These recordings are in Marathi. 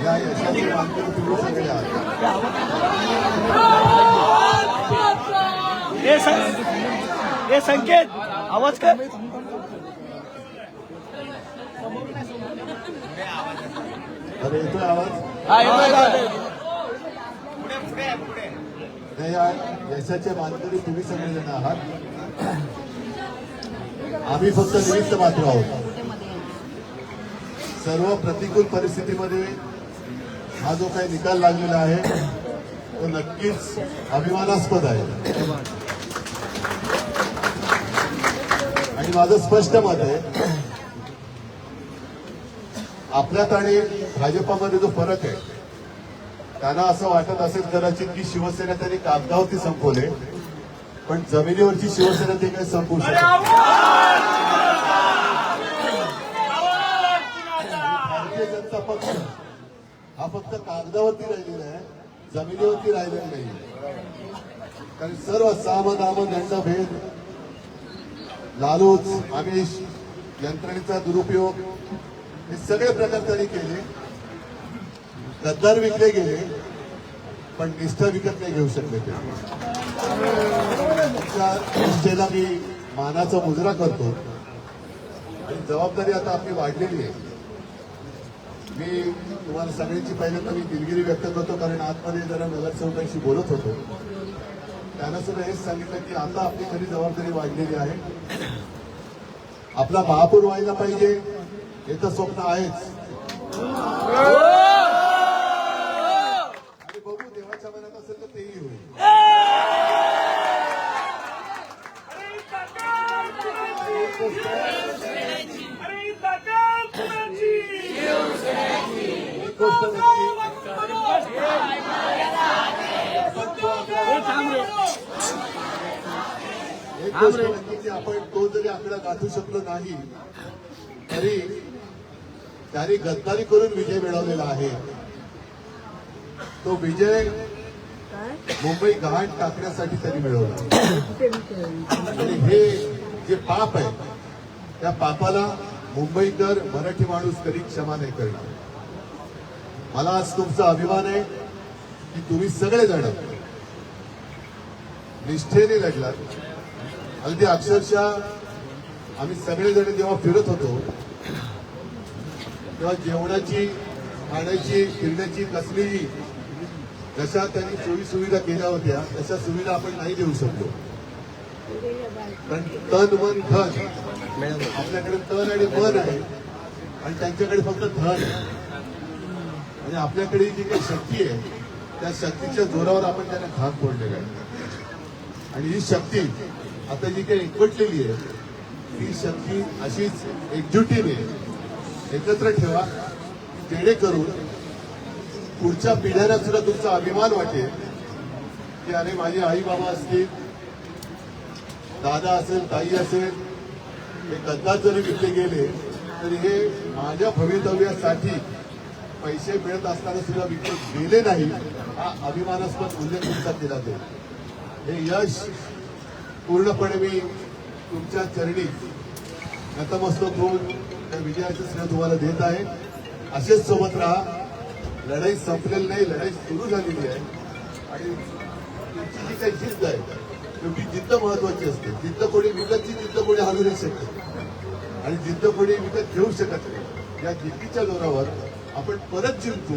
या यशाचे मानकरी तुम्ही सगळे हे हे संकेत आवाज कर. अरे येतोय आवाज? नाही या यशाचे मानकरी तुम्ही सगळेजण आहात. आम्ही फक्त निमित्त मात्र आहोत. सर्व प्रतिकूल परिस्थितीमध्ये हा जो काही निकाल लागलेला आहे तो नक्कीच अभिमानास्पद आहे. आणि माझं स्पष्ट मत आहे. आपल्यात आणि भाजपामध्ये जो फरक आहे त्यांना असं वाटत असेल कदाचित की शिवसेना त्यांनी कागदावरती संपवले पण जमिनीवरची शिवसेना ते काही संपवू शकत भारतीय जनता पक्ष हा फक्त कागदावरती राहिलेला आहे जमिनीवरती राहिलेला नाही कारण सर्व साम दाम दंड भेद लालूच आमिष यंत्रणेचा दुरुपयोग हे सगळे प्रकार त्यांनी केले. गद्दार विकले गेले पण निष्ठा विकत नाही घेऊ शकले ते. निष्ठेला मी मानाचा मुजरा करतो. आणि जबाबदारी आता आपली वाढलेली आहे. मी तुम्हाला सगळ्यांची पहिल्यांदा मी दिलगिरी व्यक्त करतो कारण आतमध्ये जरा नगरसेवकांशी बोलत होतो. त्यांना सुद्धा हेच सांगितलं की आता आपली खरी जबाबदारी वाढलेली आहे. आपला महापौर व्हायला पाहिजे हे तर स्वप्न आहेच. आणि बघू देवाच्या मनात असेल तर तेही होईल. एक गोष्ट नक्की एक गोष्ट की आपण तो जरी आकडा गाठू शकलो नाही तरी त्यांनी गद्दारी करून विजय मिळवलेला आहे. तो विजय मुंबई गहाण टाकण्यासाठी त्यांनी मिळवला. आणि हे जे पाप आहे त्या पापाला मुंबईकर मराठी माणूस कधी क्षमा नाही करणार. मला आज तुमचा अभिमान आहे की तुम्ही सगळे जण निष्ठेने लढलात. अगदी अक्षरशः आम्ही सगळेजण जेव्हा फिरत होतो तेव्हा जेवणाची खाण्याची फिरण्याची कसलीही जशा त्यांनी सोयी सुविधा केल्या होत्या तशा सुविधा आपण नाही देऊ शकतो पण तन मन धन आपल्याकडे तन आणि मन आहे आणि त्यांच्याकडे फक्त धन आहे. आणि आपल्याकडे जी काही शक्ती आहे त्या शक्तीच्या जोरावर आपण त्यांना घात फोडलेला आहे. आणि ही शक्ती आता जी काही एकवटलेली आहे ती शक्ती अशीच एकजुटीने एकत्र ठेवा. जेणेकरून पुढच्या पिढ्यांना सुद्धा तुमचा अभिमान वाटेल की अरे माझे आई बाबा असतील दादा असेल ताई असेल हे गद्दार जरी विकले गेले तरी हे माझ्या भवितव्यासाठी पैसे मिळत असताना सुद्धा विकत गेले नाही हा अभिमानास्पद उल्लेख तुमचा केला जाईल. हे यश पूर्णपणे मी तुमच्या चरणी नतमस्तक होऊन त्या विजयाचं श्रेय तुम्हाला देत आहे. असेच सोबत राहा. लढाई संपलेली नाही लढाई सुरू झालेली आहे. आणि तुमची जी काही जिद्द आहे शेवटी जिद्द महत्वाची असते. जिद्द कोणी विकतची जिद्द कोणी हलू नाही शकत. आणि जिद्द कोणी विकत घेऊ शकत नाही. या जिद्दीच्या जोरावर आपण परत जिंकू.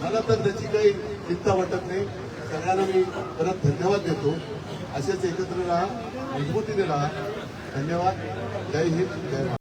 मला तर त्याची काही चिंता वाटत नाही. सगळ्यांना मी परत धन्यवाद देतो. असेच एकत्र राहा मजबूतीने राहा. धन्यवाद. जय हिंद जय